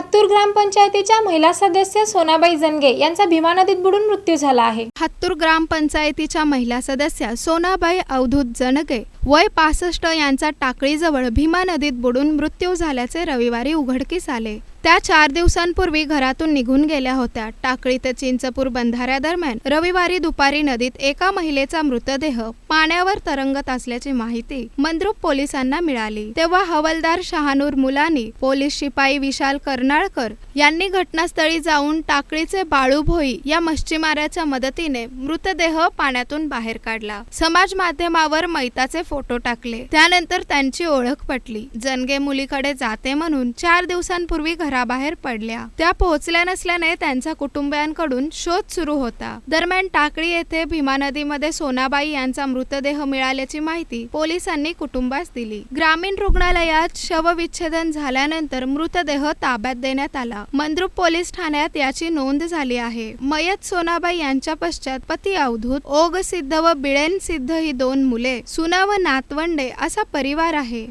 हातूर ग्रामपंचायतीच्या महिला सदस्य सोनाबाई जनगे यांचा भीमा नदीत बुडून मृत्यू झाला आहे. हातूर ग्रामपंचायतीच्या महिला सदस्या सोनाबाई अवधूत जनगे वय पासष्ट यांचा टाकळीजवळ भीमा नदीत बुडून मृत्यू झाल्याचे रविवारी उघडकीस आले. त्या चार दिवसांपूर्वी घरातून निघून गेल्या होत्या. टाकळी ते चिंचपूर बंधाऱ्यादरम्यान रविवारी दुपारी नदीत एका महिलेचा मृतदेह पाण्यावर तरंगत असल्याची माहिती मंद्रुप पोलिसांना मिळाली. तेव्हा हवालदार शहानूर मुलानी पोलीस शिपाई विशाल कर्नाळकर यांनी घटनास्थळी जाऊन टाकळीचे बाळू भोई या मच्छीमाराच्या मदतीने मृतदेह पाण्यातून बाहेर काढला. समाज माध्यमावर मैताचे फोटो टाकले. त्यानंतर त्यांची ओळख पटली. जनगे मुलीकडे जाते म्हणून चार दिवसांपूर्वी घराबाहेर पडल्या. त्या पोहोचल्या नसल्याने त्यांच्या कुटुंबियांकडून शोध सुरू होता. दरम्यान टाकळी येथे भीमा नदीमध्ये सोनाबाई यांचा मृतदेह मिळाल्याची माहिती पोलिसांनी कुटुंबास दिली. ग्रामीण रुग्णालयात शवविच्छेदन झाल्यानंतर मृतदेह ताब्यात देण्यात आला. मंद्रुप पोलीस ठाण्यात याची नोंद झाली आहे. मयत सोनाबाई यांच्या पश्चात पती अवधूत ओग सिद्ध व बिळेन सिद्ध ही दोन मुले सुना व नातवंडे असा परिवार आहे.